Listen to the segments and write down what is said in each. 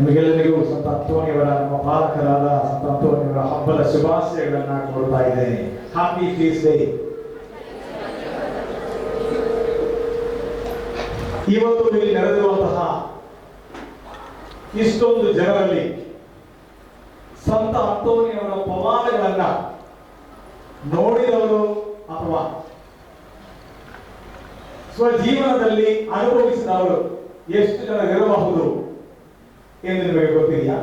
ನಿಮಗೆಲ್ಲರಿಗೂ ಸಂತ ಅಂತೋಣಿಯವರ ನಮ್ಮ ಪಾಲಕರಾದ ಸಂತ ಅಂತೋನಿಯವರ ಹಬ್ಬದ ಶುಭಾಶಯಗಳನ್ನ ಕೊಡ್ತಾ ಇದ್ದೇನೆ. ಹ್ಯಾಪಿ ಫೀಸ್ ಡೇ ಇವತ್ತು ಇಲ್ಲಿ ನೆರೆದಿರುವಂತಹ ಇಷ್ಟೊಂದು ಜನರಲ್ಲಿ ಸಂತ ಅಂತೋನಿಯವರ ಪವಾಡಗಳನ್ನ ನೋಡಿದವರು ಅಥವಾ ಸ್ವಜೀವನದಲ್ಲಿ ಅನುಭವಿಸಿದವರು ಎಷ್ಟು ಜನ ಇರಬಹುದು? ಎಂದು ನಿಮಗೆ ಗೊತ್ತಿದೆಯಾ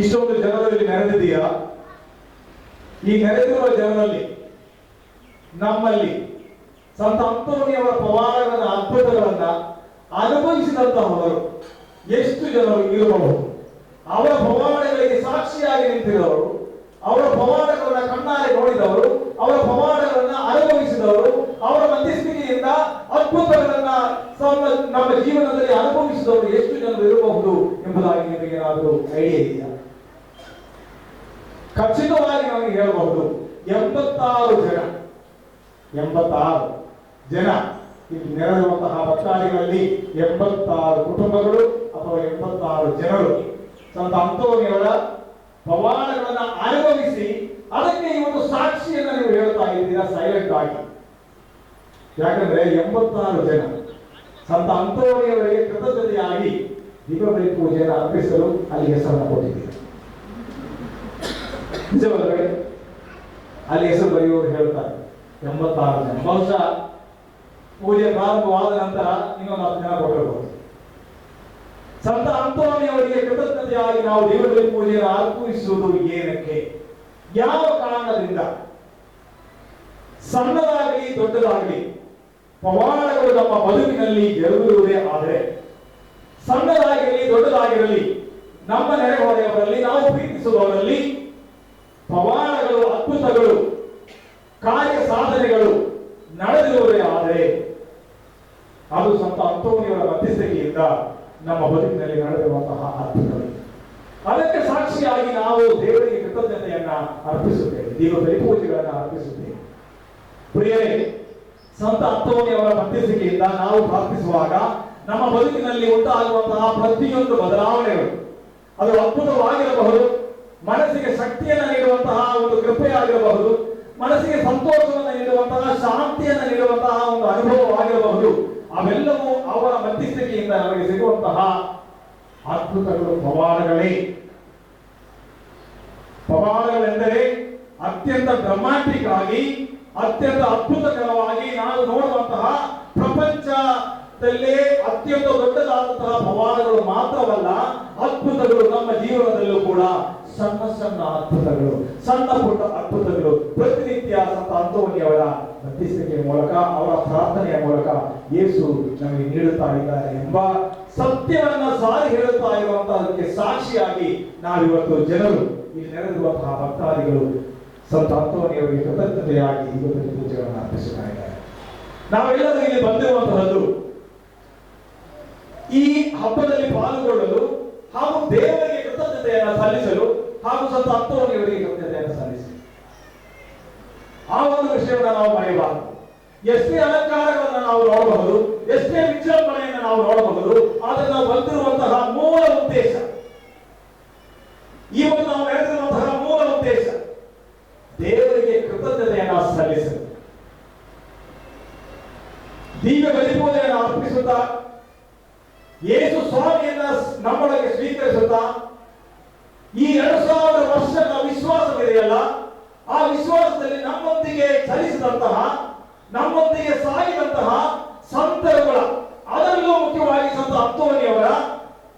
ಇಷ್ಟೊಂದು ಜನರಲ್ಲಿ ನೆರೆದಿದೆಯಾ ಈ ನೆರೆದಿರುವ ಜನರಲ್ಲಿ, ನಮ್ಮಲ್ಲಿ ಸಂತ ಅಂತೋನಿಯವರ ಪವಾಡಗಳ ಅದ್ಭುತಗಳನ್ನ ಅನುಭವಿಸಿದಂತಹವರು ಎಷ್ಟು ಜನರು ಇರಬಹುದು? ಅವರ ಪವಾಡಗಳಿಗೆ ಸಾಕ್ಷಿಯಾಗಿ ನಿಂತಿರೋರು, ಅವರ ಪವಾಡಗಳನ್ನ ಕಣ್ಣಾರೆ ನೋಡಿದವರು, ಅವರ ಪವಾಡಗಳನ್ನ ಅನುಭವಿಸಿದವರು, ಅವರ ಮಧ್ಯಸ್ಥಿತಿಯಿಂದ ಅದ್ಭುತಗಳನ್ನ ನಮ್ಮ ಜೀವನದಲ್ಲಿ ಅನುಭವಿಸಿದವರು ಎಷ್ಟು ಜನರು ಇರಬಹುದು ಎಂಬುದಾಗಿ ನಿಮಗೆ ಏನಾದರೂ ಐಡಿಯಾ ಇದೆಯಾ? ಖಚಿತವಾಗಿ ನಮಗೆ ಹೇಳಬಹುದು, ಎಂಬತ್ತಾರು ಜನ ಎಂಬತ್ತಾರು ಜನ ಇಲ್ಲಿ ನೆರೆದಿರುವಂತಹ ಭಕ್ತಾದಿಗಳಲ್ಲಿ ಎಂಬತ್ತಾರು ಕುಟುಂಬಗಳು ಅಥವಾ ಎಂಬತ್ತಾರು ಜನರು. ಸಂತ ಅಂತವನಿಯವರ ಪವಾಡಗಳನ್ನ ಅನುಭವಿಸಿ ಅದಕ್ಕೆ ಒಂದು ಸಾಕ್ಷಿಯನ್ನ ನೀವು ಹೇಳ್ತಾ ಇದ್ದೀರಾ ಸೈಲೆಂಟ್ ಆಗಿ. ಯಾಕಂದ್ರೆ ಎಂಬತ್ತಾರು ಜನ. ಸಂತ ಅಂತೋಣಿಯವರಿಗೆ ಕೃತಜ್ಞತೆಯಾಗಿ ದೀಪಾವಳಿ ಪೂಜೆಯನ್ನು ಅರ್ಪಿಸಲು ಅಲ್ಲಿ ಹೆಸರನ್ನು ಕೊಟ್ಟಿದ್ದೀರಿ ನಿಜವಲ್ಲವೇ? ಅಲ್ಲಿ ಹೆಸರು ಬರೆಯುವವರು ಹೇಳ್ತಾರೆ, ಎಂಬತ್ತಾರು ಜನ. ಬಹುಶಃ ಪೂಜೆ ಪ್ರಾರಂಭವಾದ ನಂತರ ನಿಮ್ಮ ಹತ್ತು ಜನ ಕೊಟ್ಟಿರಬಹುದು ಸಂತ ಅಂತೋಣಿಯವರಿಗೆ ಕೃತಜ್ಞತೆಯಾಗಿ ನಾವು ದೇವರಲ್ಲಿ ಪೂಜೆಯನ್ನು ಅರ್ಪಿಸುವುದು ಏನಕ್ಕೆ? ಯಾವ ಕಾರಣದಿಂದ? ಸಣ್ಣದಾಗಲಿ ದೊಡ್ಡದಾಗಲಿ ಪವಾಡಗಳು ನಮ್ಮ ಬದುಕಿನಲ್ಲಿ ಜರುಗಿರುವುದೇ ಆದರೆ, ಸಣ್ಣದಾಗಿರಲಿ, ದೊಡ್ಡದಾಗಿರಲಿ, ನಮ್ಮ ನೆರೆಹೊರೆಯವರಲ್ಲಿ, ನಾವು ಪ್ರೀತಿಸುವವರಲ್ಲಿ ಪವಾಡಗಳು ಅದ್ಭುತಗಳು, ಕಾರ್ಯ ಸಾಧನೆಗಳು ನಡೆದಿರುವುದೇ ಆದರೆ, ಅದು ಸಂತ ಅಂತೋಣಿಯವರ ಮಧ್ಯಸ್ಥಿಕೆಯಿಂದ ನಮ್ಮ ಬದುಕಿನಲ್ಲಿ ನಡೆದಿರುವಂತಹ ಅದ್ಭುತಗಳು. ಅದಕ್ಕೆ ಸಾಕ್ಷಿಯಾಗಿ ನಾವು ದೇವರಿಗೆ ಕೃತಜ್ಞತೆಯನ್ನ ಅರ್ಪಿಸುತ್ತೇವೆ. ದೇವ ಬಲಿಪೂಜೆಗಳನ್ನ ಅರ್ಪಿಸುತ್ತೇವೆ. ಪ್ರಿಯರೇ ಸಂತ ಅಂತೋಣಿಯವರ ಮಧ್ಯಸ್ಥಿಕೆಯಿಂದ ನಾವು ಪ್ರಾರ್ಥಿಸುವಾಗ ನಮ್ಮ ಬದುಕಿನಲ್ಲಿ ಉಂಟಾಗುವಂತಹ ಪ್ರತಿಯೊಂದು ಬದಲಾವಣೆಗಳು, ಅದು ಅದ್ಭುತವಾಗಿರಬಹುದು, ಮನಸ್ಸಿಗೆ ಶಕ್ತಿಯನ್ನು ನೀಡುವಂತಹ ಒಂದು ಕೃಪೆಯಾಗಿರಬಹುದು, ಮನಸ್ಸಿಗೆ ಸಂತೋಷವನ್ನು ನೀಡುವಂತಹ ಶಾಂತಿಯನ್ನು ನೀಡುವಂತಹ ಒಂದು ಅನುಭವವಾಗಿರಬಹುದು. ಅವೆಲ್ಲವೂ ಅವರ ಮಧ್ಯಸ್ಥಿಕೆಯಿಂದ ನಮಗೆ ಸಿಗುವಂತಹ ಅದ್ಭುತಗಳು, ಪವಾಡಗಳೇ. ಪವಾಡಗಳೆಂದರೆ ಅತ್ಯಂತ ಡ್ರಮಾಟಿಕ್ ಆಗಿ ಅತ್ಯಂತ ಅದ್ಭುತಕರವಾಗಿ ನಾವು ನೋಡುವಂತಹ ಪ್ರಪಂಚದಲ್ಲೇ ಅತ್ಯಂತ ದೊಡ್ಡದಾದಂತಹ ಪವಾಡಗಳು ಮಾತ್ರವಲ್ಲ, ಅದ್ಭುತಗಳು ನಮ್ಮ ಜೀವನದಲ್ಲೂ ಕೂಡ ಸಣ್ಣ ಸಣ್ಣ ಅದ್ಭುತಗಳು, ಸಣ್ಣ ಪುಟ್ಟ ಅದ್ಭುತಗಳು. ಪ್ರತಿನಿತ್ಯ ಸಂತ ಅಂತೋಣಿಯವರ ಮಧ್ಯಸ್ಥಿಕೆಯ ಮೂಲಕ, ಅವರ ಪ್ರಾರ್ಥನೆಯ ಮೂಲಕ ಯೇಸು ನಮಗೆ ನೀಡುತ್ತಾ ಇದ್ದಾರೆ ಎಂಬ ಸತ್ಯವನ್ನ ಸಾರಿ ಹೇಳುತ್ತಾ ಇರುವಂತಹದಕ್ಕೆ ಸಾಕ್ಷಿಯಾಗಿ ನಾವಿವತ್ತು ಜನರು ಇಲ್ಲಿ ನೆರೆದಿರುವಂತಹ ಭಕ್ತಾದಿಗಳು ಸಂತ ಅಂತೋಣಿಯವರಿಗೆ ಕೃತಜ್ಞತೆಯಾಗಿ ಇವತ್ತಿನ ಪೂಜೆಗಳನ್ನು ಅರ್ಪಿಸುತ್ತಾ ಇದ್ದಾರೆ. ನಾವೆಲ್ಲರೂ ಇಲ್ಲಿ ಬಂದಿರುವಂತಹದ್ದು ಈ ಹಬ್ಬದಲ್ಲಿ ಪಾಲ್ಗೊಳ್ಳಲು ಹಾಗೂ ದೇವರಿಗೆ ಕೃತಜ್ಞತೆಯನ್ನು ಸಲ್ಲಿಸಲು ಹಾಗೂ ಸಂತ ಅಂತೋಣಿಯವರಿಗೆ ಕೃತಜ್ಞತೆಯನ್ನು ಸಲ್ಲಿಸಲು ಆ ಒಂದು ವಿಷಯವನ್ನು ನಾವು ಮರೆಯಬಾರದು ಎಷ್ಟೇ ಅಲಂಕಾರಗಳನ್ನು ನಾವು ನೋಡಬಹುದು ಎಷ್ಟೇ ವಿಜೃಂಭಣೆಯನ್ನು ನಾವು ನೋಡಬಹುದು, ಆದರೆ ನಾವು ಬಂದಿರುವಂತಹ ಮೂಲ ಉದ್ದೇಶ ಇವತ್ತು ನಾವು ನಡೆದಿರುವಂತಹ ಮೂಲ ಉದ್ದೇಶ ದೇವರಿಗೆ ಕೃತಜ್ಞತೆಯನ್ನು ಸಲ್ಲಿಸಲು ದಿವ್ಯ ಬಲಿಪೂಜೆಯನ್ನು ಅರ್ಪಿಸುತ್ತಾ ಯೇಸು ಸ್ವಾಮಿಯನ್ನ ನಮ್ಮೊಳಗೆ ಸ್ವೀಕರಿಸುತ್ತಾ ಈ ಎರಡು ಸಾವಿರ ವರ್ಷಗಳ ವಿಶ್ವಾಸವಿದೆಯಲ್ಲ ಆ ವಿಶ್ವಾಸದಲ್ಲಿ ಚಲಿಸಿದಂತಹ ನಮ್ಮೊಂದಿಗೆ ಸಾಗಿದಂತಹ ಸಂತರುಗಳ, ಅದರಲ್ಲೂ ಮುಖ್ಯವಾಗಿ ಸಂತ ಅಂತೋಣಿಯವರ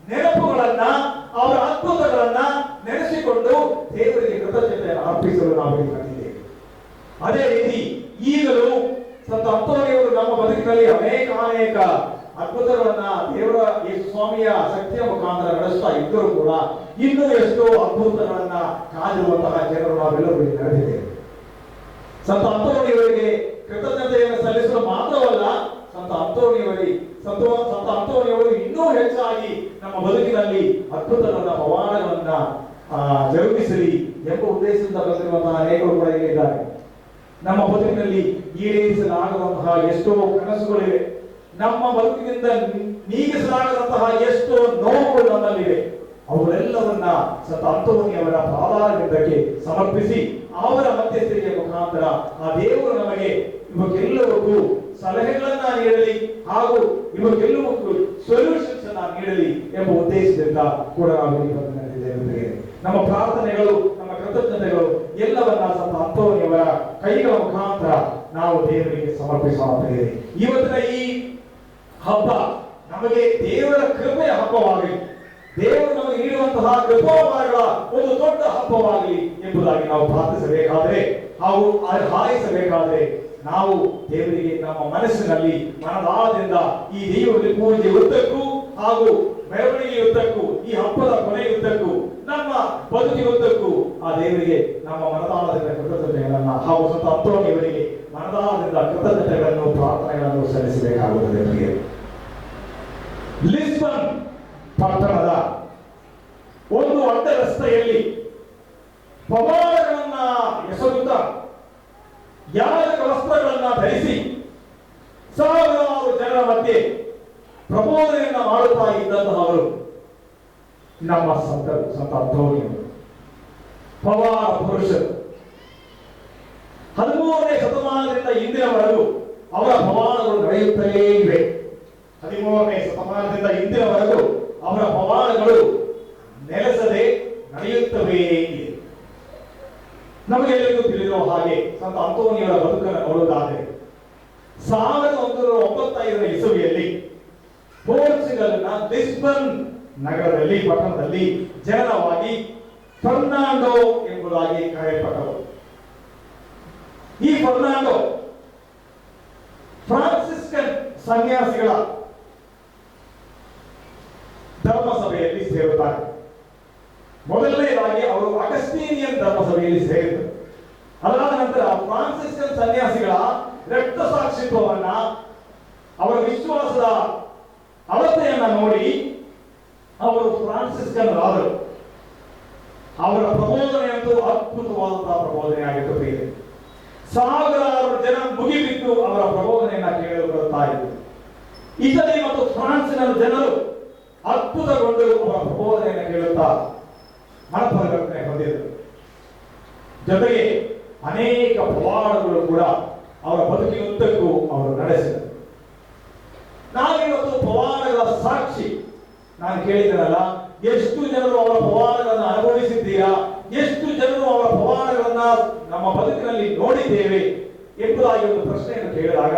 ನೆನಪುಗಳನ್ನ, ಅವರ ಅದ್ಭುತಗಳನ್ನ ನೆನೆಸಿಕೊಂಡು ದೇವರಿಗೆ ಕೃತಜ್ಞತೆಯನ್ನು ಅರ್ಪಿಸಲು ನಾವು ಕಂಡಿದ್ದೇವೆ ಅದೇ ರೀತಿ ಈಗಲೂ ಸಂತ ಅಂತೋಣಿಯವರು ನಮ್ಮ ಬದುಕಿನಲ್ಲಿ ಅನೇಕ ಅನೇಕ ಅದ್ಭುತಗಳನ್ನ ದೇವರ ಸ್ವಾಮಿಯ ಶಕ್ತಿಯ ಮುಖಾಂತರ ನಡೆಸ್ತಾ ಇದ್ದರೂ ಕೂಡ ಇನ್ನೂ ಎಷ್ಟೋ ಅದ್ಭುತಗಳನ್ನ ಕಾದಿರುವಂತಹ ಜನರು ನಾವೆಲ್ಲರೂ ಇಲ್ಲಿ ನಡೆದಿದ್ದೇವೆ ಸಂತ ಅಂತೋಣಿಯವರಿಗೆ ಕೃತಜ್ಞತೆಯನ್ನು ಸಲ್ಲಿಸಲು ಮಾತ್ರವಲ್ಲ ಸಂತ ಅಂತೋಣಿಯವರಿ ಸಂತ ಸಂತ ಅಂತೋಣಿಯವರು ಇನ್ನೂ ಹೆಚ್ಚಾಗಿ ನಮ್ಮ ಬದುಕಿನಲ್ಲಿ ಅದ್ಭುತಗಳನ್ನ ಪವಾಡಗಳನ್ನ ಆ, ಜರುಗಿಸಲಿ ಎಂಬ ಉದ್ದೇಶದಿಂದ ಬಂದಿರುವಂತಹ ಅನೇಕರು ಕೂಡ ಇಲ್ಲಿದ್ದಾರೆ ನಮ್ಮ ಬದುಕಿನಲ್ಲಿ ಈಡೇರಿಸಲಾಗದಂತಹ ಎಷ್ಟೋ ಕನಸುಗಳಿವೆ. ನಮ್ಮ ಬದುಕಿನಿಂದ ನೀಗಿಸಲಾಗದಂತಹ ಎಷ್ಟೋ ನೋವುಗಳು ನಮ್ಮಲ್ಲಿವೆ. ಅವರೆಲ್ಲವನ್ನ ಸತ ಅವರ ಪಾದಾರವಿಂದಕ್ಕೆ ಸಮರ್ಪಿಸಿ, ಅವರ ಮಧ್ಯಸ್ಥಿಕೆಯ ಮುಖಾಂತರ ಆ ದೇವರು ನಮಗೆ ಇವಕ್ಕೆಲ್ಲವಕ್ಕೂ ಸಲಹೆಗಳನ್ನ ನೀಡಲಿ ಹಾಗೂ ಇವಕ್ಕೆಲ್ಲವಕ್ಕೂ ಸೊಲ್ಯೂಷನ್ಸ್ ಅನ್ನ ನೀಡಲಿ ಎಂಬ ಉದ್ದೇಶದಿಂದ ಕೂಡ ನಾವು ಈ ಪತ್ರ ನಡೆದಿದ್ದೇವೆ ಪ್ರಿಯರೇ. ನಮ್ಮ ಪ್ರಾರ್ಥನೆಗಳು, ನಮ್ಮ ಕೃತಜ್ಞತೆಗಳು ಎಲ್ಲವನ್ನ ಸಂತ ಅಂತೋನಿಯವರ ಕೈಗಳ ಮುಖಾಂತರ ನಾವು ದೇವರಿಗೆ ಸಮರ್ಪಿಸೋಣ. ಇವತ್ತಿನ ಈ ಹಬ್ಬ ನಮಗೆ ದೇವರ ಕೃಪೆಯ ಹಬ್ಬವಾಗಲಿ, ದೇವರು ನಮಗೆ ನೀಡುವಂತಹ ಕೃಪಾವರಗಳ ಒಂದು ದೊಡ್ಡ ಹಬ್ಬವಾಗಲಿ ಎಂಬುದಾಗಿ ನಾವು ಪ್ರಾರ್ಥಿಸಬೇಕಾದರೆ ಹಾಗೂ ಹಾಯಿಸಬೇಕಾದರೆ ನಾವು ದೇವರಿಗೆ ನಮ್ಮ ಮನಸ್ಸಿನಲ್ಲಿ ಮನದಾಳದಿಂದ ಈ ದೇವರ ಪೂಜೆ ಉದ್ದಕ್ಕೂ ಹಾಗೂ ಮೆರವಣಿಗೆ ಉದ್ದಕ್ಕೂ ಈ ಹಬ್ಬದ ಕೊನೆಯುದ್ದಕ್ಕೂ ನಮ್ಮ ಬದುಕಿನುದ್ದಕ್ಕೂ ಆ ದೇವರಿಗೆ ನಮ್ಮ ಮನದಾಳದಿಂದ ಕೃತಜ್ಞತೆಗಳನ್ನ ಹಾಗೂ ಸ್ವಂತ ಅಂತೋಣಿಯವರಿಗೆ ಮನದಾಳದಿಂದ ಕೃತಜ್ಞತೆಗಳನ್ನು, ಪ್ರಾರ್ಥನೆಗಳನ್ನು ಸಲ್ಲಿಸಬೇಕಾಗುತ್ತದೆ ನಮಗೆ. ಲಿಸ್ಬನ್ ಪಟ್ಟಣದ ಒಂದು ಅಡ್ಡ ರಸ್ತೆಯಲ್ಲಿ ಪವಾಡಗಳನ್ನ ಎಸಗುತ್ತ ಯಾಜಕ ವಸ್ತ್ರಗಳನ್ನ ಧರಿಸಿ ಸಾವಿರಾರು ಜನರ ಮಧ್ಯೆ ಪ್ರಬೋಧನೆಯನ್ನ ಮಾಡುತ್ತಾ ಇದ್ದಂತಹವರು ನಮ್ಮ ಸಂತ ಸಂತ ಅಂತೋನಿಯವರು ಪವಾಡ ಪುರುಷರು. ಹದಿಮೂರನೇ ಶತಮಾನದಿಂದ ಇಂದಿನವರೆಗೂ ಅವರ ಪವಾಡಗಳು ನಡೆಯುತ್ತಲೇ ಇವೆ. ಹದಿಮೂರನೇ ಶತಮಾನದಿಂದ ಇಂದಿನವರೆಗೂ ಅವರ ಪವಾಡಗಳು ನೆಲೆಸದೆ ನಡೆಯುತ್ತವೆ ಇದೆ. ನಮಗೆಲ್ಲರಿಗೂ ತಿಳಿದಿರುವ ಹಾಗೆ ಸಂತ ಅಂತೋನಿಯವರ ಬದುಕನ್ನು ನೋಡುವುದಾದರೆ, ಸಾವಿರದ ಒಂಬೈನೂರ ಒಂಬತ್ತೈದರ ಇಸವಿಯಲ್ಲಿ ಪೋರ್ಚುಗಲ್ನ ಲಿಸ್ಬನ್ ನಗರದಲ್ಲಿ, ಪಟ್ಟಣದಲ್ಲಿ ಜನರವಾಗಿ ಫರ್ನಾಂಡೋ ಎಂಬುದಾಗಿ ಕರೆಯಲ್ಪಟ್ಟವರು. ಈ ಫರ್ನಾಂಡೋ ಫ್ರಾನ್ಸಿಸ್ಕನ್ ಸನ್ಯಾಸಿಗಳ ಧರ್ಮಸಭೆಯಲ್ಲಿ ಸೇರುತ್ತಾರೆ. ಮೊದಲನೇದಾಗಿ ಅವರು ಅಗಸ್ಟೀನಿಯನ್ ಧರ್ಮಸಭೆಯಲ್ಲಿ ಸೇರಿದರು ಅದಾದ ನಂತರ ಫ್ರಾನ್ಸಿಸ್ಕನ್ ಸನ್ಯಾಸಿಗಳ ರಕ್ತ ಸಾಕ್ಷಿತ್ವವನ್ನ ಅವರ ವಿಶ್ವಾಸದ ಅಳತೆಯನ್ನ ನೋಡಿ ಅವರು ಫ್ರಾನ್ಸಿಸ್ಕನ್ ಆದರು ಅವರ ಪ್ರಬೋಧನೆ ಅಂತೂ ಅದ್ಭುತವಾದಂತಹ ಪ್ರಬೋಧನೆ ಆಗಿತ್ತು ಪ್ರಿಯರೇ. ಸಾವಿರಾರು ಜನ ಮುಗಿಬಿದ್ದು ಅವರ ಪ್ರಬೋಧನೆಯನ್ನ ಕೇಳಲು ಬರುತ್ತಾ ಇದ್ರು ಇಟಲಿ ಮತ್ತು ಫ್ರಾನ್ಸಿನ ಜನರು ಅದ್ಭುತಗೊಂಡು ಅವರ ಪ್ರಬೋಧನೆಯನ್ನು ಕೇಳುತ್ತಾ ಮನಪರಿವರ್ತನೆ ಹೊಂದಿದರು ಜೊತೆಗೆ ಅನೇಕ ಪವಾಡಗಳು ಕೂಡ ಅವರ ಬದುಕಿನುದ್ದಕ್ಕೂ ಅವರು ನಡೆಸಿದರು. ನಾವಿವತ್ತು ಪವಾಡಗಳ ಸಾಕ್ಷಿ. ನಾನು ಕೇಳಿದ್ದೇನಲ್ಲ ಎಷ್ಟು ಜನರು ಅವರ ಪವಾಡಗಳನ್ನು ಅನುಭವಿಸಿದ್ದೀರಾ? ಎಷ್ಟು ಜನರು ಅವರ ಪವಾಡಗಳನ್ನ ನಮ್ಮ ಬದುಕಿನಲ್ಲಿ ನೋಡಿದ್ದೇವೆ ಎಂಬುದಾಗಿ ಒಂದು ಪ್ರಶ್ನೆಯನ್ನು ಕೇಳಿದಾಗ,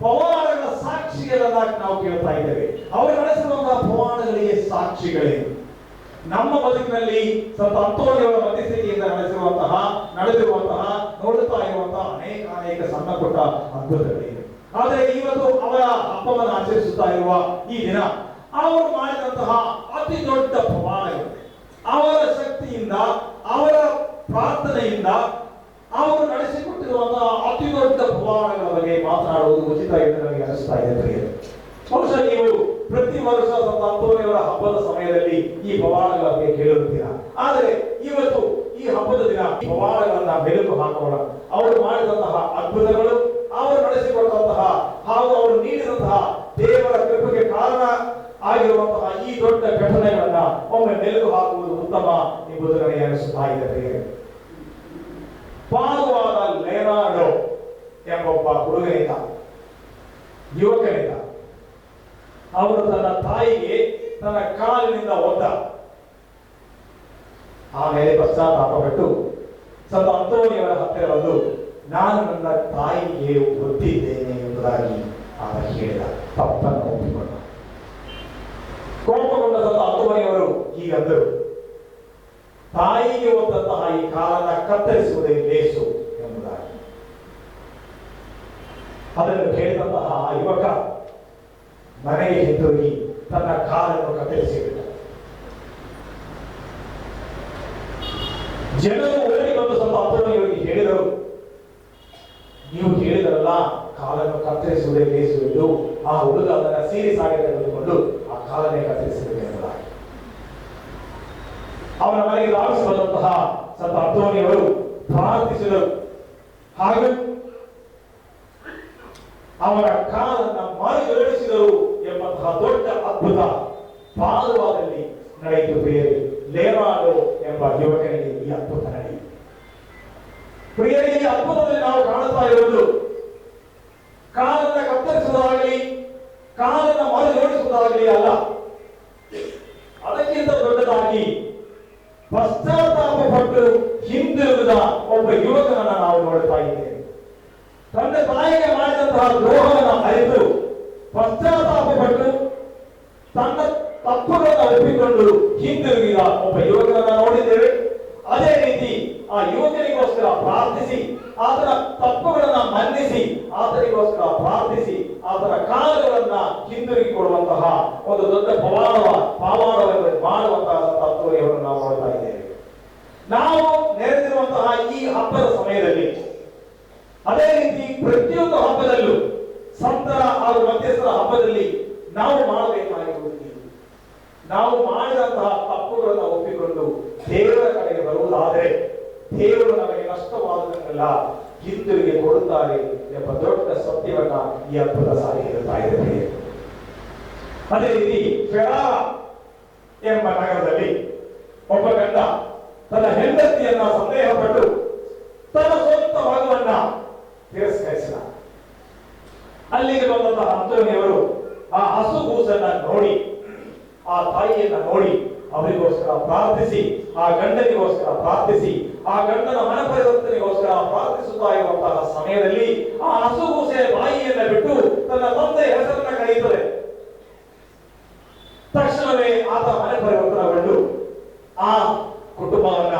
ಪವಾಡಗಳ ಸಾಕ್ಷಿಗಳನ್ನ ನಾವು ಕೇಳ್ತಾ ಇದ್ದೇವೆ. ಅವರು ನಡೆಸಿರುವಂತಹ ಪವಾಡಗಳಿಗೆ ಸಾಕ್ಷಿಗಳೇನು ನಮ್ಮ ಬದುಕಿನಲ್ಲಿ ಸ್ವಲ್ಪ ಅಂತೋಣಿಯವರ ಮಧ್ಯಸ್ಥಿತಿಯಿಂದ ನಡೆಸಿರುವಂತಹ ನಡೆದಿರುವಂತಹ, ನೋಡುತ್ತಾ ಇರುವಂತಹ ಅನೇಕ ಅನೇಕ ಸಣ್ಣ ಪುಟ್ಟ ಅದ್ಭುತಗಳಿವೆ ಆದರೆ ಇವತ್ತು ಅವರ ಹಬ್ಬವನ್ನು ಆಚರಿಸುತ್ತಾ ಇರುವ ಈ ದಿನ, ಅವರು ಮಾಡಿದಂತಹ ಅತಿ ದೊಡ್ಡ ಪವಾಡಗಳು ಅವರ ಶಕ್ತಿಯಿಂದ, ಅವರ ಪ್ರಾರ್ಥನೆಯಿಂದ, ಅವರು ನಡೆಸಿಕೊಟ್ಟಿರುವಂತಹ ಅತಿ ದೊಡ್ಡ ಪ್ರಮಾಣಗಳ ಬಗ್ಗೆ ಮಾತನಾಡುವುದು ಉಚಿತ ಎಂದು ನನಗೆ ಅನಿಸ್ತಾ ಇದೆ. ಬಹುಶಃ ನೀವು ಪ್ರತಿ ವರ್ಷ ಹಬ್ಬದ ಸಮಯದಲ್ಲಿ ಈ ಪವಾಡಗಳ ಬಗ್ಗೆ ಕೇಳಿರುತ್ತೀರಾ? ಆದರೆ ಇವತ್ತು ಈ ಹಬ್ಬದ ದಿನ ಪವಾಡಗಳನ್ನ ಮೆಲುಕು ಹಾಕೋಣ. ಅವರು ಮಾಡಿದಂತಹ ಅದ್ಭುತಗಳು, ಅವರು ನಡೆಸಿಕೊಟ್ಟಂತಹ ಹಾಗೂ ಅವರು ನೀಡಿದಂತಹ ದೇವರ ಕೃಪೆಗೆ ಕಾರಣ ಆಗಿರುವಂತಹ ಈ ದೊಡ್ಡ ಘಟನೆಗಳನ್ನ ಒಮ್ಮೆ ಮೆಲುಕು ಹಾಕುವುದು ಉತ್ತಮ ಎಂಬುದು ನನಗೆ ಅನಿಸುತ್ತಾ ಇದೆ ಪಾಲುವಾದ ಎಂಬ ಎಂಬೊಬ್ಬ ಹುಡುಗನಿಂದ ಯುವಕನಿದ್ದ. ಅವನು ತನ್ನ ತಾಯಿಗೆ ತನ್ನ ಕಾಲಿನಿಂದ ಒದ್ದ ಆಮೇಲೆ ಪಶ್ಚಾತ್ತಾಪಪಟ್ಟು ಸ್ವಲ್ಪ ಅಂತೋಣಿಯವರ ಹತ್ತಿರ ಬಂದು, ನಾನು ನನ್ನ ತಾಯಿಗೆ ಒದ್ದಿದ್ದೇನೆ ಎಂಬುದಾಗಿ ಆತ ಹೇಳಿದ. ತಪ್ಪನ್ನು ಒಪ್ಪಿಕೊಂಡ. ಕೋಪಗೊಂಡ ಸ್ವಲ್ಪ ಅಂತೋಣಿಯವರು ಹೀಗಂದರು ತಾಯಿಗೆ ಒದ್ದಂತಹ ಈ ಕಾಲನ್ನ ಕತ್ತರಿಸುವುದೇ ಲೇಸು ಎಂಬುದಾಗಿ. ಅದನ್ನು ಆ ಯುವಕ ಮನೆಗೆ ಹಿಂದಿರುಗಿ ತನ್ನ ಕಾಲನ್ನು ಕತ್ತರಿಸಿಬಿಟ್ಟ. ಜನರು ಓಡಿ ಬಂದು ಸ್ವಲ್ಪ ಅಂತೋಣಿಯವರಿಗೆ ಹೇಳಿದರು. ನೀವು ಕೇಳಿದರಲ್ಲ, ಕಾಲನ್ನು ಕತ್ತರಿಸುವುದೇ ಎಂದು ಆ ಹುಡುಗ ಅದನ್ನು ಸೀರಿಯಸ್ ಆಗಿ ತೆಗೆದುಕೊಂಡು ಆ ಕಾಲನ್ನೇ ಕತ್ತರಿಸಿದ ಅವನ ಮನೆಗೆ ಧಾವಿಸಿ ಬಂದಂತಹ ಸಂತ ಅಂತೋಣಿಯವರು ಪ್ರಾರ್ಥಿಸಿದರು. ಹಾಗೂ ಅವನ ಕಾಲನ್ನ ಮರುಜೋಡಿಸಿದರು ಎಂಬಂತಹ ದೊಡ್ಡ ಅದ್ಭುತ ಪಾಲುವಾದಲ್ಲಿ ನಡೆಯಿತು ಪ್ರಿಯರಿ ಲೇವಾಡು ಎಂಬ ಯುವಕರಿಗೆ ಈ ಅದ್ಭುತ ನಡೆಯಿತು. ಪ್ರಿಯರಿ, ಈ ಅದ್ಭುತದಲ್ಲಿ ನಾವು ಕಾಣುತ್ತಾ ಇರುವುದು ಕಾಲನ್ನ ಕತ್ತರಿಸುವುದಾಗಲಿ, ಕಾಲನ್ನ ಮರುಜೋಡಿಸುವುದಾಗಲಿ ಅಲ್ಲ. ಅದಕ್ಕಿಂತ ದೊಡ್ಡದಾಗಿ ಪಶ್ಚಾತ್ತಾಪ ಪಟ್ಟು ಹಿಂದಿರುಗಿದ ಒಬ್ಬ ಯುವಕನನ್ನ ನಾವು ನೋಡ್ತಾ ಇದ್ದೇವೆ. ತಂದೆ ತಾಯಿಗೆ ಮಾಡಿದಂತಹ ದ್ರೋಹವನ್ನು ಅರಿತು ಪಶ್ಚಾತ್ತಾಪ ಪಟ್ಟು ತನ್ನ ತಪ್ಪುಗಳನ್ನು ಒಪ್ಪಿಕೊಂಡು ಹಿಂದಿರುಗಿದ ಒಬ್ಬ ಯುವಕನನ್ನ ನೋಡಿದ್ದೇವೆ. ಅದೇ ರೀತಿ ಆ ಯುವಕನಿಗೋಸ್ಕರ ಪ್ರಾರ್ಥಿಸಿ, ಆತನ ತಪ್ಪುಗಳನ್ನು ಮನ್ನಿಸಿ, ಆತನಿಗೋಸ್ಕರ ಪ್ರಾರ್ಥಿಸಿ, ಆತನ ಕಾಲಗಳನ್ನ ಹಿಂದಿರುಗಿ ಕೊಡುವಂತಹ ಒಂದು ದೊಡ್ಡ ಪವಾಡವ ಪವಾಡವನ್ನು ಮಾಡುವಂತಹ ತತ್ವವನ್ನು ನಾವು ನೋಡ್ತಾ ಇದ್ದೇವೆ. ನಾವು ನೆರೆದಿರುವಂತಹ ಈ ಹಬ್ಬದ ಸಮಯದಲ್ಲಿ ಅದೇ ರೀತಿ ಪ್ರತಿಯೊಂದು ಹಬ್ಬದಲ್ಲೂ ಸಂತರ ಹಾಗೂ ಮಧ್ಯಸ್ಥರ ಹಬ್ಬದಲ್ಲಿ ನಾವು ಮಾಡಬೇಕಾಗಿರುವುದು. ನಾವು ಮಾಡಿದಂತಹ ತಪ್ಪುಗಳನ್ನು ಒಪ್ಪಿಕೊಂಡು ದೇವರ ಕಡೆಗೆ ಬರುವುದಾದರೆ ದೇವರು ನಮಗೆ ನಷ್ಟವಾದದನ್ನೆಲ್ಲ ಹಿಂದಿರುಗಿ ಕೊಡುತ್ತಾರೆ ಎಂಬ ದೊಡ್ಡ ಸತ್ಯವನ್ನ ಈ ಅದ್ಭುತ ಸಾರಿ ಹೇಳ್ತಾ ಇದ್ದೇವೆ ಅದೇ ರೀತಿ ಫೆರಾ ಎಂಬ ನಗರದಲ್ಲಿ ಒಬ್ಬ ಗಂಡ ತನ್ನ ಹೆಂಡತಿಯನ್ನ ಸಂದೇಹಪಟ್ಟು ತನ್ನ ಸ್ವಂತ ಮಗುವನ್ನ ತಿರಸ್ಕರಿಸಿದ. ಅಲ್ಲಿಗೆ ಬಂದಂತಹ ಅಂತೋನಿಯವರು ಆ ಹಸುಗೂಸನ್ನ ನೋಡಿ, ಆ ತಾಯಿಯನ್ನ ನೋಡಿ, ಅವರಿಗೋಸ್ಕರ ಪ್ರಾರ್ಥಿಸಿ, ಆ ಗಂಡನಿಗೋಸ್ಕರ ಪ್ರಾರ್ಥಿಸಿ, ಆ ಗಂಡನ ಮನ ಪರಿವರ್ತನೆಗೋಸ್ಕರ ಪ್ರಾರ್ಥಿಸುತ್ತಾ ಇರುವಂತಹ ಸಮಯದಲ್ಲಿ ಆ ಹಸುಗೂಸೆಯ ಬಾಯಿಯನ್ನ ಬಿಟ್ಟು ತನ್ನ ತಂದೆ ಹೆಸರನ್ನ ಕರೆಯುತ್ತದೆ ತಕ್ಷಣವೇ ಆತ ಮನೆ ಪರಿವರ್ತನೆಗೊಂಡು ಆ ಕುಟುಂಬವನ್ನ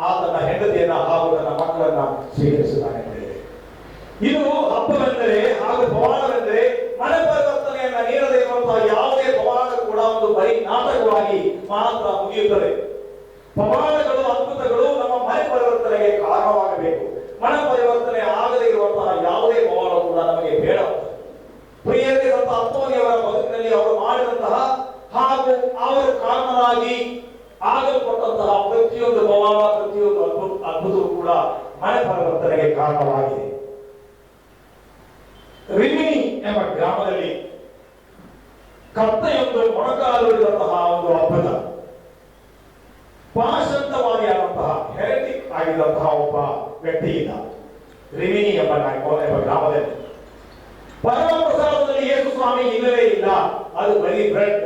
ಆತನ ಹೆಂಡತಿಯನ್ನ ಹಾಗೂ ತನ್ನ ಮಕ್ಕಳನ್ನ ಸ್ವೀಕರಿಸುತ್ತಾನೆ ಇದು ಹಬ್ಬವೆಂದರೆ ಹಾಗೂ ಪವಾಡವೆಂದರೆ ಮನೆ ಪರಿವರ್ತನೆಯನ್ನ ನೀಡದೇ ಇರುವಂತಹ ಯಾವುದೇ ಪವಾಡ ಕೂಡ ಒಂದು ಬರೀ ನಾಟಕವಾಗಿ ಮಾತ್ರ ಮುಗಿಯುತ್ತದೆ ಪವಾಡಗಳು ಅದ್ಭುತಗಳು ನಮ್ಮ ಮನೆ ಪರಿವರ್ತನೆಗೆ ಕಾರಣವಾಗಬೇಕು ಮನೆ ಪರಿವರ್ತನೆ ಆಗದೇ ಇರುವಂತಹ ಯಾವುದೇ ಪವಾಡ ಕೂಡ ನಮಗೆ ಬೇಡ ಪ್ರಿಯರಿಗೆ ಸಂತ ಅಂತೋನಿಯವರ ಬದುಕಿನಲ್ಲಿ ಅವರು ಮಾಡಿದಂತಹ ಹಾಗೂ ಅವರು ಕಾರಣರಾಗಿ ಆಗಲ್ಪಟ್ಟಂತಹ ಪ್ರತಿಯೊಂದು ಪವಾಡ ಪ್ರತಿಯೊಂದು ಅದ್ಭುತ ಅದ್ಭುತವೂ ಕೂಡ ಮನೆ ಪರಿವರ್ತನೆಗೆ ಕಾರಣವಾಗಿದೆ ರಿಮಿನಿ ಎಂಬ ಗ್ರಾಮದಲ್ಲಿ ಕತ್ತೆಯೊಂದು ಮೊಣಕಾಲೂರಿದಂತಹ ಒಂದು ಅದ್ಭುತ. ಪಾಶಂತವಾದಿಯಾದಂತಹ ಹೆರೆಟಿಕ್ ಆಗಿದ್ದಂತಹ ಒಬ್ಬ ವ್ಯಕ್ತಿ ಇದ್ದ ರಿಮಿನಿ ಎಂಬ ಎಂಬ ಗ್ರಾಮದಲ್ಲಿ ಪರಮ ಪ್ರಸಾದದಲ್ಲಿ ಯೇಸು ಸ್ವಾಮಿ ಇಲ್ಲವೇ ಇಲ್ಲ, ಅದು ಬರೀ ಬ್ರೆಡ್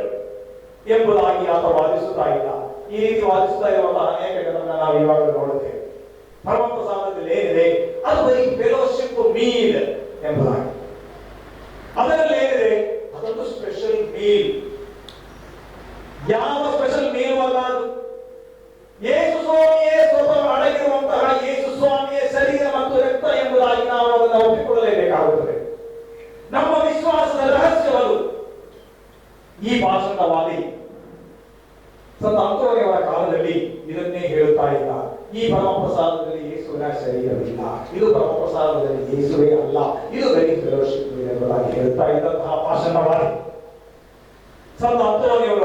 ಎಂಬುದಾಗಿ ಆತ ವಾದಿಸುತ್ತಾ ಇಲ್ಲ. ಈ ರೀತಿ ವಾದಿಸುತ್ತಾ ಇರುವಂತಹ ಅನೇಕ ಜನರನ್ನ ನಾವು ಇವಾಗಲೂ ನೋಡುತ್ತೇವೆ. ಪರಮ ಪ್ರಸಾದದಲ್ಲಿ ಏನಿದೆ? ಅದು ಬರೀ ಫೆಲೋಶಿಪ್ ಮೀಲ್ ಎಂಬುದಾಗಿ. ಅದರಲ್ಲಿ ಏನಿದೆ? ಅದೊಂದು ಸ್ಪೆಷಲ್ ಮೀಲ್ ಯಾವ ಸ್ಪೆಷಲ್ ಮೀಲ್ ಅಲ್ಲ ಅದು? ಯೇಸು ಸ್ವಾಮಿಯೇ ಸ್ವತಃ ಅಡಗಿರುವಂತಹ ಯೇಸು ಸ್ವಾಮಿಯೇ ಶರೀರ ಮತ್ತು ರಕ್ತ ಎಂಬುದಾಗಿ ನಾವು ಅದನ್ನು ಒಪ್ಪಿಕೊಳ್ಳಲೇಬೇಕಾಗುತ್ತದೆ. ನಮ್ಮ ವಿಶ್ವಾಸದ ರಹಸ್ಯವದು ಈ ಭಾಷಣವಾದಿ. ಸಂತ ಅಂತೋಣಿಯವರ ಕಾಲದಲ್ಲಿ ಇದನ್ನೇ ಹೇಳುತ್ತಾ ಇಲ್ಲ. ಈ ಪರಮಪ್ರಸಾದದಲ್ಲಿ ಯೇಸುವಿನ ಶರೀರವಿಲ್ಲ. ಇದು ಪರಮಪ್ರಸಾದದಲ್ಲಿ ಯೇಸುವೇ ಅಲ್ಲ. ಇದು ಗಣಿತ ಎಂಬುದಾಗಿ ಹೇಳ್ತಾ ಇದ್ದಂತಹ ಭಾಷಣವಾದಿ. ಸಂತ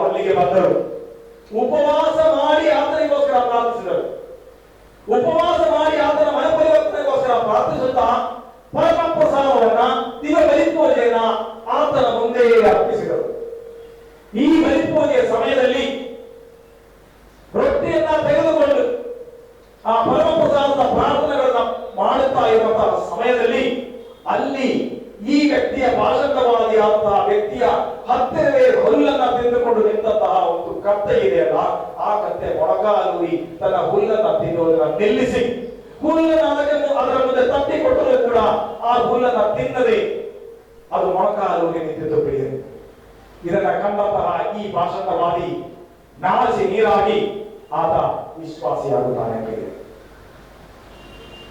ಅಲ್ಲಿಗೆ ಬಂದರು. ಉಪವಾಸ ಮಾಡಿ ಆತನಿಗೋಸ್ಕರ ಪ್ರಾರ್ಥಿಸಿದರು. ಉಪವಾಸ ಮಾಡಿ ಆತನ ಮನ ಪರಿವರ್ತನೆಗೋಸ್ಕರ ಪ್ರಾರ್ಥಿಸುತ್ತಾ ಪರಮ ಪ್ರಸಾದವನ್ನ ದಿವ ಬಲಿಪೂಜೆಯನ್ನ ಆತನ ಮುಂದೆಯೇ ಅರ್ಪಿಸಿದರು. ಈ ಬಲಿಪೂಜೆಯ ಸಮಯದಲ್ಲಿ ರೊಟ್ಟಿಯನ್ನ ತೆಗೆದುಕೊಂಡು ಆ ಪರಮ ಪ್ರಾರ್ಥನೆಗಳನ್ನ ಮಾಡುತ್ತಾ ಇರುವಂತಹ ಸಮಯದಲ್ಲಿ ಅಲ್ಲಿ ಈ ವ್ಯಕ್ತಿಯ ಭಾಷಣವಾದಿಯಾದಂತಹ ವ್ಯಕ್ತಿಯ ಹತ್ತಿರವೇ ಹುಲ್ಲನ್ನ ತಿಂದುಕೊಂಡು ನಿಂತಹ ಒಂದು ಕತ್ತೆ ಇದೆಯಲ್ಲ ಆ ಕತ್ತೆ ಮೊಣಕಾಲೂರಿ ತನ್ನ ಹುಲ್ಲನ್ನ ತಿನ್ನುವುದನ್ನ ನಿಲ್ಲಿಸಿ ಹುಲ್ಲನ್ನ ಅದಕ್ಕೆ ಮು- ಅದರ ಮುಂದೆ ತಟ್ಟಿ ಕೊಟ್ಟರೂ ಕೂಡ ಆ ಹುಲ್ಲನ್ನ ತಿನ್ನದೆ ಅದು ಮೊಣಕಾಲೂರಿ ನಿಂತಿದ್ದು ಬಿಡಿದೆ ಇದನ್ನ ಕಂಡಂತಹ ಈ ಭಾಷಣವಾದಿ ನಾಸಿ ನೀರಾಗಿ ಆತ ವಿಶ್ವಾಸಿಯಾಗುತ್ತಾನೆ ಪ್ರಿಯರೇ.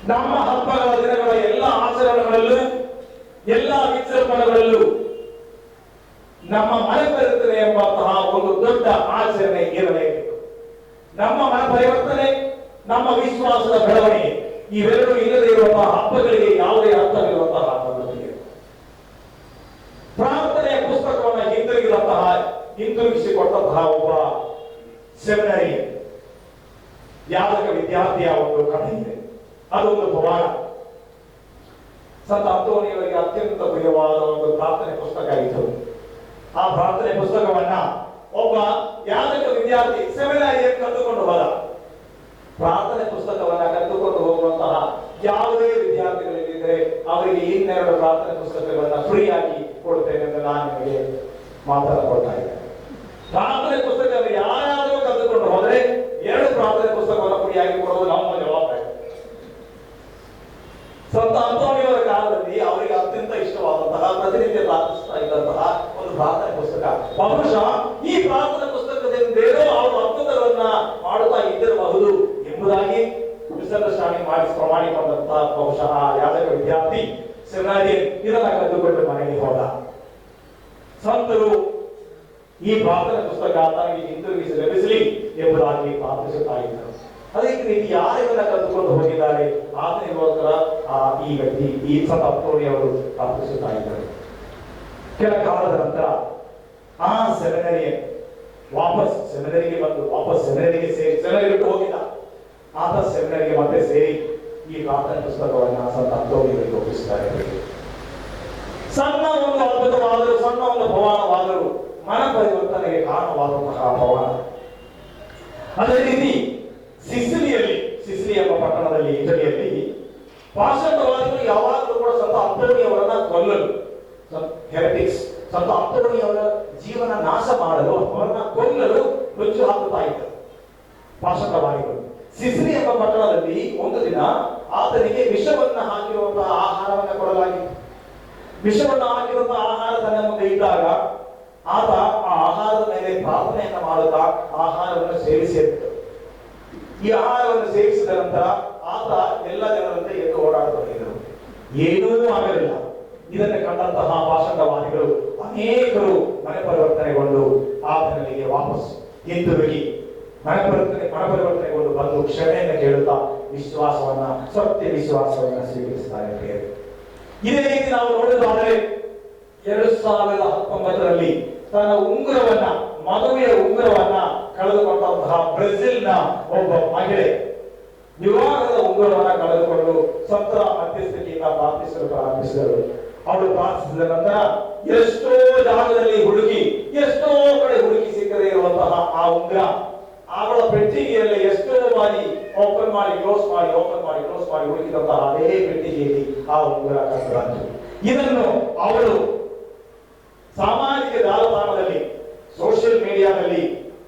ನಮ್ಮ ಹಬ್ಬಗಳ ದಿನಗಳ ಎಲ್ಲ ಆಚರಣೆಗಳಲ್ಲೂ ಎಲ್ಲ ವಿಜೃಂಭಣೆಗಳಲ್ಲೂ ನಮ್ಮ ಮನೆ ಪರಿವರ್ತನೆ ಎಂಬಂತಹ ಒಂದು ದೊಡ್ಡ ಆಚರಣೆ ಇರಲೇಬೇಕು ನಮ್ಮ ಮನ ಪರಿವರ್ತನೆ ನಮ್ಮ ವಿಶ್ವಾಸದ ಬೆಳವಣಿಗೆ, ಇವೆರಡೂ ಇಲ್ಲದೆ ಇರುವಂತಹ ಹಬ್ಬಗಳಿಗೆ ಯಾವುದೇ ಅರ್ಥವಿರುವಂತಹ ಪದ್ಧತಿಗೆ ಪ್ರಾರ್ಥನೆಯ ಪುಸ್ತಕವನ್ನು ಹಿಂದಿರುಗಿದಂತಹ ಹಿಂದಿರುಗಿಸಿಕೊಟ್ಟಂತಹ ಒಬ್ಬ ಸೆಮಿನರಿ ಯಾದಕ ವಿದ್ಯಾರ್ಥಿಯ ಒಂದು ಕಥೆ ಇದೆ. ಅದೊಂದು ಪವಾಡ ಸಂತ ಅಂತೋನಿಯವರಿಗೆ ಅತ್ಯಂತ ಪ್ರಿಯವಾದ ಒಂದು ಪ್ರಾರ್ಥನೆ ಪುಸ್ತಕ ಇತ್ತು. ಆ ಪ್ರಾರ್ಥನೆ ಪುಸ್ತಕವನ್ನ ಒಬ್ಬ ಯಾದಕ ವಿದ್ಯಾರ್ಥಿ ಸೆಮಿನಾರಿಯಲ್ಲಿ ಕರೆದುಕೊಂಡು ಹೋದ. ಪ್ರಾರ್ಥನೆ ಪುಸ್ತಕವನ್ನ ಕಂಡುಕೊಂಡು ಹೋಗುವಂತಹ ಯಾವುದೇ ವಿದ್ಯಾರ್ಥಿಗಳಿದ್ದರೆ ಅವರಿಗೆ ಇನ್ನೆರಡು ಪ್ರಾರ್ಥನೆ ಪುಸ್ತಕಗಳನ್ನ ಫ್ರೀ ಆಗಿ ಕೊಡ್ತೇನೆ ಎಂದು ನಾನು ನಿಮಗೆ ಮಾತಾಡ್ಕೊಳ್ತಾ ಇದ್ದೇನೆ ಪ್ರಾರ್ಥನೆ ಪುಸ್ತಕವನ್ನು ಯಾರಾದರೂ ಕರೆದುಕೊಂಡು ಹೋದ್ರೆ ಎರಡು ಪ್ರಾರ್ಥನೆ ಪುಸ್ತಕವನ್ನು ಫ್ರೀ ಆಗಿ ಕೊಡೋದು ನಮ್ಮ ಜವಾಬ್ದಾರಿ ಸಂತ ಅಂತೋಣಿಯವರ ಕಾಲದಲ್ಲಿ ಅವರಿಗೆ ಅತ್ಯಂತ ಇಷ್ಟವಾದಂತಹ ಪ್ರತಿನಿತ್ಯ ಪ್ರಾರ್ಥಿಸ್ತಾ ಇದ್ದಂತಹ ಒಂದು ಪ್ರಾರ್ಥನೆ ಪುಸ್ತಕ ಬಹುಶಃ ಈ ಪ್ರಾರ್ಥನೆ ಪುಸ್ತಕದಿಂದೇನೋ ಅವರು ಅದ್ಭುತಗಳನ್ನ ಮಾಡುತ್ತಾ ಇದ್ದಿರಬಹುದು ಎಂಬುದಾಗಿ ಮಿಸ್ಅಂಡರ್ಸ್ಟ್ಯಾಂಡಿ ಮಾಡಿ ಪ್ರಮಾಣಿಕೊಂಡಂತಹ ಬಹುಶಃ ಆ ಯಾದಕ ವಿದ್ಯಾರ್ಥಿ ಸೆಮಿನಾರಿ ಇದನ್ನ ಕದ್ದುಕೊಂಡು ಮನೆಗೆ ಹೋದ ಸಂತರು ಈ ಪ್ರಾರ್ಥನೆ ಪುಸ್ತಕ ತನಗೆ ಹಿಂದಿರುಗಿಸಿ ಲಭಿಸಲಿ ಎಂಬುದಾಗಿ ಪ್ರಾರ್ಥಿಸುತ್ತಾ ಇದ್ದರು ಅದೇ ರೀತಿ ಯಾರಿಗೆಲ್ಲ ಕರೆದುಕೊಂಡು ಹೋಗಿದ್ದಾರೆ ಆತನಿಗೋಸ್ಕರ ಆ ಈ ವ್ಯಕ್ತಿ ಈ ಸತಪ್ತೋಣಿ ಅವರು ಪ್ರಾರ್ಥಿಸುತ್ತಾ ಇದ್ದರು ಕೆಲ ಕಾಲದ ನಂತರ ಆ ಸೆಮಿನರಿ ವಾಪಸ್, ಸೆಮಿನರಿಗೆ ಬಂದು ವಾಪಸ್ ಸೆಮಿನರಿಗೆ ಸೇರಿ ಸೆಮಿನರಿ ಹೋಗಿಲ್ಲ. ಆತ ಸೆಮಿನರಿಗೆ ಮತ್ತೆ ಸೇರಿ ಈ ಪ್ರಾರ್ಥನೆ ಪುಸ್ತಕವನ್ನು ಸಂತ ಅಂತೋಗಿಗಳಿಗೆ ಒಪ್ಪಿಸುತ್ತಾರೆ ಸಣ್ಣ ಒಂದು ಅದ್ಭುತವಾದರೂ, ಸಣ್ಣ ಒಂದು ಭವಾನವಾದರೂ ಮನ ಪರಿವರ್ತನೆಗೆ ಕಾರಣವಾದಂತಹ ಭವಾನ. ಅದೇ ರೀತಿ ಸಿಸಿಲಿಯಲ್ಲಿ, ಸಿಸಿಲಿ ಎಂಬ ಪಟ್ಟಣದಲ್ಲಿ, ಇಟಲಿಯಲ್ಲಿ ಪಾಶ್ಚಾತ್ಯವಾದಿಗಳು ಯಾವಾಗಲೂ ಕೂಡ ಸಂತ ಅಂತೋಗಿಯವರನ್ನ ಕೊಲ್ಲಲು ಹೆರಟಿಕ್ಸ್ ಸ್ವಲ್ಪ ಅಪ್ಪಣಿಯವರ ಜೀವನ ನಾಶ ಮಾಡಲು ಅವರನ್ನ ಕೊಲ್ಲಲು ನುಚ್ಚು ಹಾಕುತ್ತಾ ಇದ್ದರು ಪಾಶ್ಚಾತ್ಯವಾದಿಗಳು ಸಿಸಿರಿ ಎಂಬ ಪಟ್ಟಣದಲ್ಲಿ ಒಂದು ದಿನ ಆತನಿಗೆ ವಿಷವನ್ನು ಹಾಕಿರುವಂತಹ ಆಹಾರವನ್ನು ಕೊಡಲಾಗಿತ್ತು. ವಿಷವನ್ನು ಹಾಕಿರುವಂತಹ ಆಹಾರ ತನ್ನ ಮುಂದೆ ಇದ್ದಾಗ ಆತ ಆ ಆಹಾರದ ಮೇಲೆ ಪ್ರಾರ್ಥನೆಯನ್ನು ಮಾಡುತ್ತಾ ಆಹಾರವನ್ನು ಸೇವಿಸಿತ್ತು ಈ ಆಹಾರವನ್ನು ಸೇವಿಸಿದ ನಂತರ ಆತ ಎಲ್ಲ ಜನರಂತೆ ಎದ್ದು ಓಡಾಡತೊಡಗಿದರು ಏನೂ ಆಗಲಿಲ್ಲ. ಇದನ್ನು ಕಂಡಂತಹ ಭಾಷಣವಾದಿಗಳು ಅನೇಕರು ಮನೆ ಪರಿವರ್ತನೆಗೊಂಡು ಆತನಿಗೆ ವಾಪಸ್ ಹಿಂದಿರುಗಿ ಮನೆ ಪರಿವರ್ತನೆ ಮನ ಪರಿವರ್ತನೆಗೊಂಡು ಬಂದು ಕ್ಷಮೆಯನ್ನು ಕೇಳುತ್ತಾ ವಿಶ್ವಾಸವನ್ನ, ಸತ್ಯ ವಿಶ್ವಾಸವನ್ನ ಸ್ವೀಕರಿಸುತ್ತಾರೆ ಪ್ರಿಯರೇ. ಇದೇ ರೀತಿ ನಾವು ನೋಡುವುದಾದರೆ ಎರಡು ಸಾವಿರದ ಹತ್ತೊಂಬತ್ತರಲ್ಲಿ ತನ್ನ ಉಂಗುರವನ್ನ, ಮದುವೆಯ ಉಂಗುರವನ್ನ ಕಳೆದುಕೊಂಡಂತಹ ಬ್ರೆಜಿಲ್ನ ಒಬ್ಬ ಮಹಿಳೆ ವಿವಾಹದ ಉಂಗುರವನ್ನ ಕಳೆದುಕೊಂಡು ಸತ್ರ ಮಧ್ಯಸ್ಥಿತಿಯಿಂದ ಪ್ರಾರ್ಥಿಸಲು ಪ್ರಾರಂಭಿಸಿದರು ಅವಳು ಪ್ರಾರ್ಥಿಸಿದ ನಂತರ ಎಷ್ಟೋ ಜಾಗದಲ್ಲಿ ಹುಡುಕಿ ಎಷ್ಟೋ ಕಡೆ ಹುಡುಕಿ ಸಿಕ್ಕದೆ ಇರುವಂತಹ ಆ ಉಂಗ್ರ. ಅವಳ ಪೆಟ್ಟಿಗೆಯಲ್ಲಿ ಎಷ್ಟೋ ಬಾರಿ ಓಪನ್ ಮಾಡಿ ಕ್ಲೋಸ್ ಮಾಡಿ ಓಪನ್ ಮಾಡಿ ಕ್ಲೋಸ್ ಮಾಡಿ ಹುಡುಕಿದಂತಹ ಅದೇ ಪೆಟ್ಟಿಗೆಯಲ್ಲಿ ಆ ಉಂಗುರ ಕಂಡುಬಂತು ಇದನ್ನು ಅವಳು ಸಾಮಾಜಿಕ ಜಾಲತಾಣದಲ್ಲಿ ಸೋಷಿಯಲ್ ಮೀಡಿಯಾದಲ್ಲಿ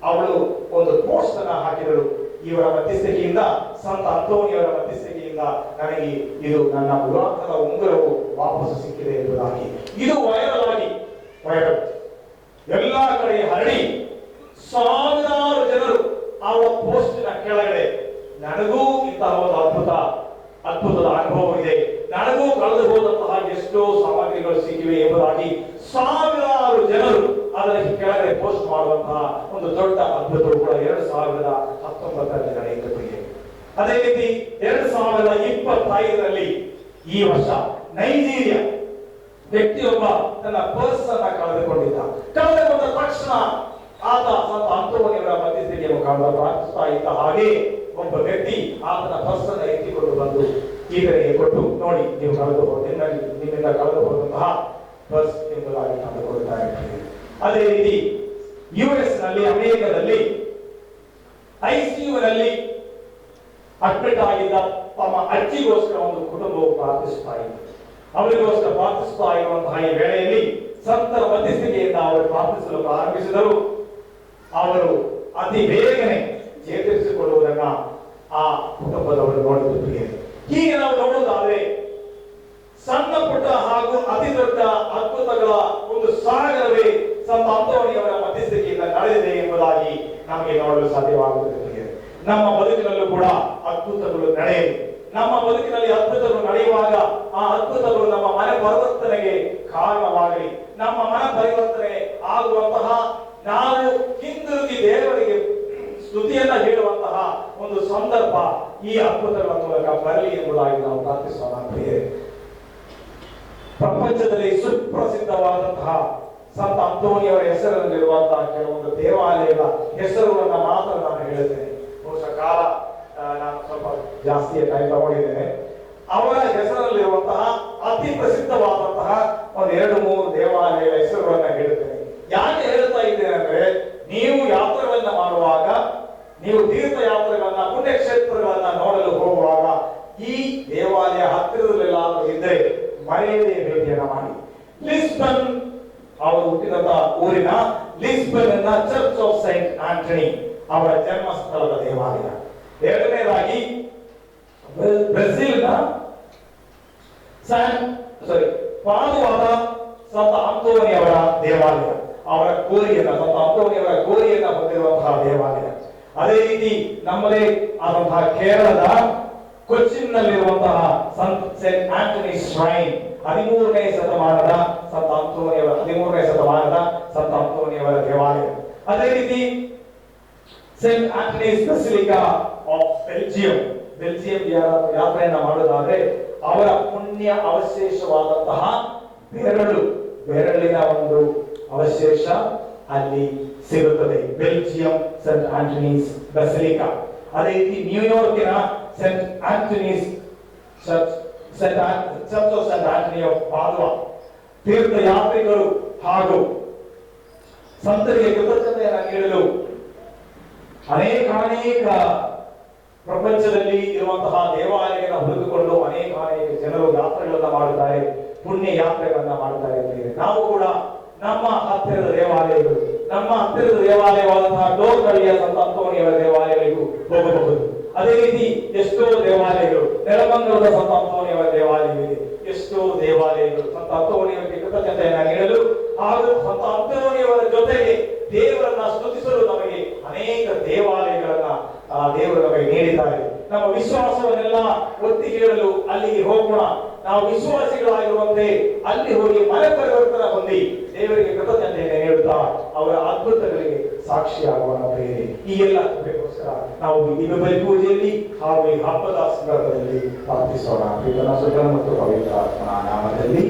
ಅವಳು ಒಂದು ಪೋಸ್ಟ್ ಅನ್ನ ಹಾಕಿದಳು. ಇವರ ಮಧ್ಯಸ್ಥಿಕೆಯಿಂದ, ಸಂತ ಅಂತೋನಿಯವರ ಮಧ್ಯಸ್ಥಿಕೆಯಿಂದ ನನಗೆ ಇದು ನನ್ನ ವಿವಾಹದ ಉಂಗುರವು ವಾಪಸ್ ಸಿಕ್ಕಿದೆ ಎಂಬುದಾಗಿ. ಇದು ವೈರಲ್ ಆಗಿ ವೈರಲ್ ಎಲ್ಲಾ ಕಡೆ ಹರಡಿ ಸಾವಿರಾರು ಜನರು ಆ ಪೋಸ್ಟಿನ ಕೆಳಗಡೆ. ನನಗೂ ಇಂತಹ ಒಂದು ಅದ್ಭುತ, ಅದ್ಭುತದ ಅನುಭವ ಇದೆ ನನಗೂ ಕಳೆದು ಹೋದಂತಹ ಎಷ್ಟೋ ಸಾಮಗ್ರಿಗಳು ಸಿಕ್ಕಿವೆ ಎಂಬುದಾಗಿ ಸಾವಿರಾರು ಜನರು ಅದರ ಕೆಳಗಡೆ ಪೋಸ್ಟ್ ಮಾಡುವಂತಹ ಒಂದು ದೊಡ್ಡ ಅದ್ಭುತವು ಕೂಡ ಎರಡು ಸಾವಿರದ ಹತ್ತೊಂಬತ್ತರಲ್ಲಿ ನಡೆಯುತ್ತದೆ ಅದೇ ರೀತಿ ಎರಡು ಸಾವಿರದ ಇಪ್ಪತ್ತೈದರಲ್ಲಿ ಈ ವರ್ಷ ನೈಜೀರಿಯಾ ವ್ಯಕ್ತಿಯೊಬ್ಬ ತನ್ನ ಪರ್ಸ್ ಅನ್ನ ಕಳೆದುಕೊಂಡಿದ್ದ. ಕಳೆದುಕೊಂಡ ತಕ್ಷಣ ಆತ ಸಂತ ಅಂತೋನಿಯವರ ಮಧ್ಯಸ್ಥಿಕೆ ಮುಖಾಂತರ ಪ್ರಾರ್ಥಿಸ್ತಾ ಇದ್ದ ಹಾಗೆ ಒಬ್ಬ ವ್ಯಕ್ತಿ ಆತನ ಪರ್ಸ್ ಅನ್ನ ಎತ್ತಿಕೊಂಡು ಬಂದು ಈತನಿಗೆ ಕೊಟ್ಟು, ನೋಡಿ, ನೀವು ಕಳೆದು ಹೋದ ನಿಮ್ಮಿಂದ ಕಳೆದು ಹೋದಂತಹ ಪರ್ಸ್ ಎಂಬುದಾಗಿ ಕಂಡುಕೊಳ್ತಾ ಅದೇ ರೀತಿ ಯು ಎಸ್ನಲ್ಲಿ, ಅಮೆರಿಕದಲ್ಲಿ ಐಸಿಯುನಲ್ಲಿ ಅಡ್ಮಿಟ್ ಆಗಿದ್ದ ತಮ್ಮ ಅಜ್ಜಿಗೋಸ್ಕರ ಒಂದು ಕುಟುಂಬವು ಪ್ರಾರ್ಥಿಸ್ತಾ ಇತ್ತು. ಅವರಿಗೋಸ್ಕರ ಪ್ರಾರ್ಥಿಸ್ತಾ ಇರುವಂತಹ ಈ ವೇಳೆಯಲ್ಲಿ ಸಂತರ ಮಧ್ಯಸ್ಥಿಕೆಯಿಂದ ಅವರು ಪ್ರಾರ್ಥಿಸಲು ಪ್ರಾರಂಭಿಸಿದರು. ಅವರು ಅತಿ ಬೇಗನೆ ಚೇತರಿಸಿಕೊಳ್ಳುವುದನ್ನ ಆ ಕುಟುಂಬದವರು ನೋಡುತ್ತಿದ್ದೇವೆ ಹೀಗೆ ನಾವು ನೋಡುವುದಾದ್ರೆ ಸಣ್ಣ ಪುಟ್ಟ ಹಾಗೂ ಅತಿ ದೊಡ್ಡ ಅದ್ಭುತಗಳ ಒಂದು ಸಾಗರವೇ ಸಂತ ಅವರ ಮಧ್ಯಸ್ಥಿಕೆಯಿಂದ ನಡೆದಿದೆ ಎಂಬುದಾಗಿ ನಮಗೆ ನೋಡಲು ಸಾಧ್ಯವಾಗುತ್ತದೆ ನಮ್ಮ ಬದುಕಿನಲ್ಲೂ ಕೂಡ ಅದ್ಭುತಗಳು ನಡೆಯಲಿ. ನಮ್ಮ ಬದುಕಿನಲ್ಲಿ ಅದ್ಭುತಗಳು ನಡೆಯುವಾಗ ಆ ಅದ್ಭುತಗಳು ನಮ್ಮ ಮನ ಪರಿವರ್ತನೆಗೆ ಕಾರಣವಾಗಲಿ. ನಮ್ಮ ಮನ ಪರಿವರ್ತನೆ ಆಗುವಂತಹ ನಾವು ಹಿಂದಿರುಗಿ ದೇವರಿಗೆ ಸ್ತುತಿಯನ್ನ ಹೇಳುವಂತಹ ಒಂದು ಸಂದರ್ಭ ಈ ಅದ್ಭುತಗಳ ಮೂಲಕ ಬರಲಿ ಎಂಬುದಾಗಿ ನಾವು ಪ್ರಾರ್ಥಿಸೋಣ ಪ್ರಪಂಚದಲ್ಲಿ ಸುಪ್ರಸಿದ್ಧವಾದಂತಹ ಸಂತ ಅಂತೋನಿಯವರ ಹೆಸರಿನಲ್ಲಿರುವಂತಹ ಕೆಲವೊಂದು ದೇವಾಲಯದ ಹೆಸರುಗಳನ್ನ ಮಾತ್ರ ನಾನು ಹೇಳುತ್ತೇನೆ. ಬಹುಶಃ ಕಾಲ ನಾನು ಸ್ವಲ್ಪ ಜಾಸ್ತಿಯ ಟೈಮ್ ತಗೊಂಡಿದ್ದೇನೆ. ಅವರ ಹೆಸರಲ್ಲಿರುವಂತಹ ಅತಿ ಪ್ರಸಿದ್ಧವಾದಂತಹ ಒಂದು ಎರಡು, ಮೂರು ದೇವಾಲಯದ ಹೆಸರುಗಳನ್ನ ಹೇಳುತ್ತೇನೆ. ಯಾಕೆ ಹೇಳ್ತಾ ಇದ್ದೇನೆ ಅಂದ್ರೆ, ನೀವು ಯಾತ್ರೆಗಳನ್ನ ಮಾಡುವಾಗ, ನೀವು ತೀರ್ಥಯಾತ್ರೆಗಳನ್ನ, ಪುಣ್ಯಕ್ಷೇತ್ರಗಳನ್ನ ನೋಡಲು ಹೋಗುವಾಗ, ಈ ದೇವಾಲಯ ಹತ್ತಿರದಲ್ಲೆಲ್ಲ ಇದ್ದರೆ ಮರೆಯದೇ ಭೇಟಿಯನ್ನ ಮಾಡಿ. ಲಿಸ್ಬನ್ ಅವರು ಹುಟ್ಟಿದಂತ ಊರಿನ ಲಿಸ್ಬನ್ ಎನ್ನ ಚರ್ಚ್ ಆಫ್ ಸೈಂಟ್ ಆಂಟನಿ ಅವರ ಜನ್ಮಸ್ಥಳದ ದೇವಾಲಯ ಎರಡನೇದಾಗಿ ಬ್ರೆ- ಬ್ರೆಜಿಲ್ನ ಸ್ಯಾನ್ ಸಾರಿ ಪಾದುವಾದ ಸಂತ ಅಂತೋನಿ ಅವರ ದೇವಾಲಯ ಅವರ ಗೋರಿಯನ್ನ ಸಂತ ಅಂತೋನಿ ಅವರ ಗೋರಿಯನ್ನ ಹೊಂದಿರುವಂತಹ ದೇವಾಲಯ ಅದೇ ರೀತಿ ನಮ್ಮದೇ ಆದಂತಹ ಕೇರಳದ ಕೊಚ್ಚಿನ್ ನಲ್ಲಿರುವಂತಹ ಸಂತ ಸೆಂಟ್ ಆಂಟನಿ ಶ್ರೈನ್ ಹದಿಮೂರನೇ ಶತಮಾನದ ಸಂತ ಅಂತೋನಿಯವರ ಹದಿಮೂರನೇ ಶತಮಾನದ ಸಂತ ಅಂತೋನಿಯವರ ದೇವಾಲಯ. ಅದೇ ರೀತಿ saint Antony's basilica of Belgium Belgium ಯಾತ್ರೆಯನ್ನು ಮಾಡೋದಾದ್ರೆ ಅವರ ಪುಣ್ಯ ಅವಶೇಷವಾದಂತಹ ಬೆರಳು, ಬೆರಳಿನ ಒಂದು ಅವಶೇಷ ಅಲ್ಲಿ ಸಿಗುತ್ತದೆ. Belgium, saint Antony's basilica. ಅದೇ ರೀತಿ ನ್ಯೂಯಾರ್ಕಿನ saint Antony's church saint Church of St. Anthony of Padua ತೀರ್ಥಯಾತ್ರಿಗಳು ಹಾಗೂ ಸಂತರಿಗೆ ಕೃತಜ್ಞತೆಯನ್ನು ನೀಡಲು ಅನೇಕ ಅನೇಕ ಪ್ರಪಂಚದಲ್ಲಿ ಇರುವಂತಹ ದೇವಾಲಯಗಳನ್ನ ಹುಡುಕಿಕೊಂಡು ಅನೇಕ ಅನೇಕ ಜನರು ಯಾತ್ರೆಗಳನ್ನ ಮಾಡುತ್ತಾರೆ ಪುಣ್ಯ ಯಾತ್ರೆಗಳನ್ನ ಮಾಡುತ್ತಾರೆ. ನಾವು ಕೂಡ ನಮ್ಮ ಹತ್ತಿರದ ದೇವಾಲಯಗಳು, ನಮ್ಮ ಹತ್ತಿರದ ದೇವಾಲಯವಾದಂತಹ ಡೋರ್ ಸಂತ ಅಂತೋಣಿಯವರ ದೇವಾಲಯಗಳಿಗೂ ಹೋಗಬಹುದು ಅದೇ ರೀತಿ ಎಷ್ಟೋ ದೇವಾಲಯಗಳು ನೆಲಮಂಗಲದ ಸಂತ ಅಂತೋಣಿಯವರ ದೇವಾಲಯವಿದೆ. ಎಷ್ಟೋ ದೇವಾಲಯಗಳು ಸಂತ ಅಂತೋಣಿಯವರಿಗೆ ಕೃತಜ್ಞತೆಯನ್ನ ನೀಡಲು ಹಾಗೂ ಸಂತ ಅಂತೋಣಿಯವರ ಜೊತೆಗೆ ದೇವರನ್ನ ಸ್ತುತಿಸಲು ನಮಗೆ ಅನೇಕ ದೇವಾಲಯಗಳನ್ನ ಆ ದೇವರು ನಮಗೆ ನೀಡಿದ್ದಾರೆ ನಮ್ಮ ವಿಶ್ವಾಸವನ್ನೆಲ್ಲ ಒತ್ತಿ ಹೇಳಲು ಅಲ್ಲಿಗೆ ಹೋಗೋಣ ನಾವು ವಿಶ್ವಾಸಿಗಳಾಗಿರುವಂತೆ ಅಲ್ಲಿ ಹೋಗಿ ಮನೆ ಪರಿವರ್ತನೆ ಹೊಂದಿ ದೇವರಿಗೆ ಕೃತಜ್ಞತೆಯನ್ನು ನೀಡುತ್ತಾ ಅವರ ಅದ್ಭುತಗಳಿಗೆ ಸಾಕ್ಷಿಯಾಗುವ ಪ್ರೇರಣೆ ಈ ಎಲ್ಲ ಕೃಪೆಗೋಸ್ಕರ ನಾವು ಈ ಬಲಿ ಪೂಜೆಯಲ್ಲಿ ಹಾಗೂ ಈ ಹಬ್ಬದ ಸಂದರ್ಭದಲ್ಲಿ ಪ್ರಾರ್ಥಿಸೋಣ ಸುತನ ಮತ್ತು ಪವಿತ್ರ ನಾಮದಲ್ಲಿ.